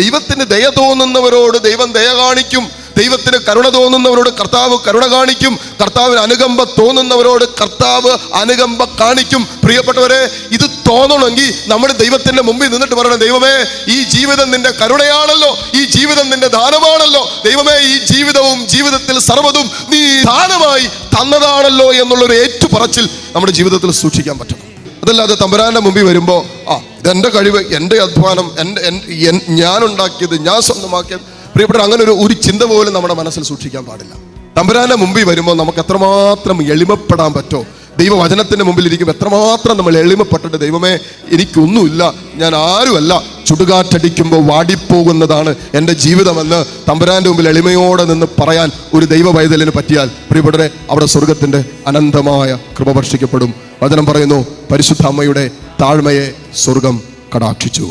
ദൈവത്തിന് ദയ തോന്നുന്നവരോട് ദൈവം ദയ കാണിക്കും. ദൈവത്തിന് കരുണ തോന്നുന്നവരോട് കർത്താവ് കരുണ കാണിക്കും. കർത്താവിന് അനുകമ്പ തോന്നുന്നവരോട് കർത്താവ് അനുകമ്പ കാണിക്കും. പ്രിയപ്പെട്ടവരെ ഇത് തോന്നണമെങ്കിൽ നമ്മൾ ദൈവത്തിന്റെ മുമ്പിൽ നിന്നിട്ട് പറയണം ദൈവമേ ഈ ജീവിതം നിന്റെ കരുണയാണല്ലോ. ഈ ജീവിതം നിന്റെ ദാനമാണല്ലോ. ദൈവമേ ഈ ജീവിതവും ജീവിതത്തിൽ സർവതും നീ ദാനമായി തന്നതാണല്ലോ എന്നുള്ളൊരു ഏറ്റുപറച്ചിൽ നമ്മുടെ ജീവിതത്തിൽ സൂക്ഷിക്കാൻ പറ്റണം. അതല്ലാതെ തമ്പുരാന്റെ മുമ്പിൽ വരുമ്പോൾ ആ ഇതെന്റെ കഴിവ് എന്റെ അധ്വാനം എന്റെ എൻ- എൻ- ഞാൻ സ്വന്തമാക്കിയത്. പ്രിയപ്പെട്ട അങ്ങനെ ഒരു ഒരു ചിന്ത പോലും നമ്മുടെ മനസ്സിൽ സൂക്ഷിക്കാൻ പാടില്ല. തമ്പുരാന്റെ മുമ്പിൽ വരുമ്പോൾ നമുക്ക് എത്രമാത്രം എളിമപ്പെടാൻ പറ്റുമോ ദൈവവചനത്തിന്റെ മുമ്പിൽ ഇരിക്കുമ്പോൾ എത്രമാത്രം നമ്മൾ എളിമപ്പെട്ടിട്ട് ദൈവമേ എനിക്കൊന്നുമില്ല ഞാൻ ആരുമല്ല ചുടുകാറ്റടിക്കുമ്പോൾ വാടിപ്പോകുന്നതാണ് എന്റെ ജീവിതമെന്ന് തമ്പുരാന്റെ മുമ്പിൽ എളിമയോടെ നിന്ന് പറയാൻ ഒരു ദൈവ പറ്റിയാൽ പ്രിയപ്പെട്ടവരെ അവിടെ സ്വർഗത്തിന്റെ അനന്തമായ കൃപ വർഷിക്കപ്പെടും. വചനം പറയുന്നു പരിശുദ്ധ അമ്മയുടെ താഴ്മയെ സ്വർഗം കടാക്ഷിച്ചു.